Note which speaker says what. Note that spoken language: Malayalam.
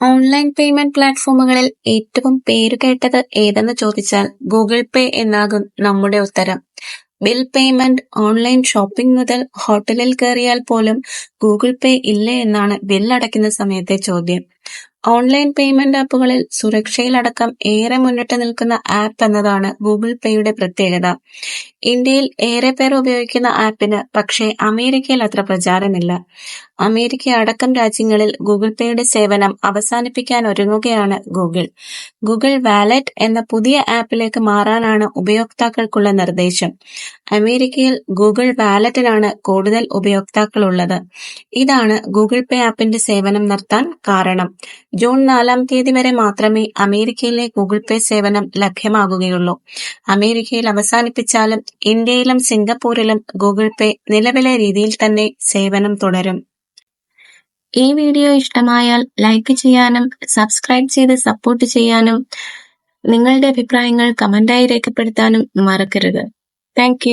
Speaker 1: ഓൺലൈൻ പേയ്മെന്റ് പ്ലാറ്റ്ഫോമുകളിൽ ഏറ്റവും പേരുകേട്ടത് ഏതെന്ന് ചോദിച്ചാൽ ഗൂഗിൾ പേ എന്നാകും നമ്മുടെ ഉത്തരം. ബിൽ പേയ്മെന്റ്, ഓൺലൈൻ ഷോപ്പിംഗ് മുതൽ ഹോട്ടലിൽ കയറിയാൽ പോലും ഗൂഗിൾ പേ ഇല്ലേ എന്നാണ് ബില്ലടയ്ക്കുന്ന സമയത്തെ ചോദ്യം. ഓൺലൈൻ പേയ്മെന്റ് ആപ്പുകളിൽ സുരക്ഷയിലടക്കം ഏറെ മുന്നിട്ട് നിൽക്കുന്ന ആപ്പ് എന്നതാണ് ഗൂഗിൾ പേയുടെ പ്രത്യേകത. ഇന്ത്യയിൽ ഏറെ പേർ ഉപയോഗിക്കുന്ന ആപ്പിന് പക്ഷേ അമേരിക്കയിൽ അത്ര പ്രചാരമില്ല. അമേരിക്ക അടക്കം രാജ്യങ്ങളിൽ ഗൂഗിൾ പേയുടെ സേവനം അവസാനിപ്പിക്കാൻ ഒരുങ്ങുകയാണ് ഗൂഗിൾ. ഗൂഗിൾ വാലറ്റ് എന്ന പുതിയ ആപ്പിലേക്ക് മാറാനാണ് ഉപയോക്താക്കൾക്കുള്ള നിർദ്ദേശം. അമേരിക്കയിൽ ഗൂഗിൾ വാലറ്റിനാണ് കൂടുതൽ ഉപയോക്താക്കളുള്ളത്. ഇതാണ് ഗൂഗിൾ പേ ആപ്പിന്റെ സേവനം നിർത്താൻ കാരണം. ജൂൺ നാലാം തീയതി വരെ മാത്രമേ അമേരിക്കയിലെ ഗൂഗിൾ പേ സേവനം ലഭ്യമാകുകയുള്ളൂ. അമേരിക്കയിൽ അവസാനിപ്പിച്ചാലും ഇന്ത്യയിലും സിംഗപ്പൂരിലും ഗൂഗിൾ പേ നിലവിലെ രീതിയിൽ തന്നെ സേവനം തുടരും. ഈ വീഡിയോ ഇഷ്ടമായാൽ ലൈക്ക് ചെയ്യാനും സബ്സ്ക്രൈബ് ചെയ്ത് സപ്പോർട്ട് ചെയ്യാനും നിങ്ങളുടെ അഭിപ്രായങ്ങൾ കമന്റായി രേഖപ്പെടുത്താനും മറക്കരുത്. താങ്ക്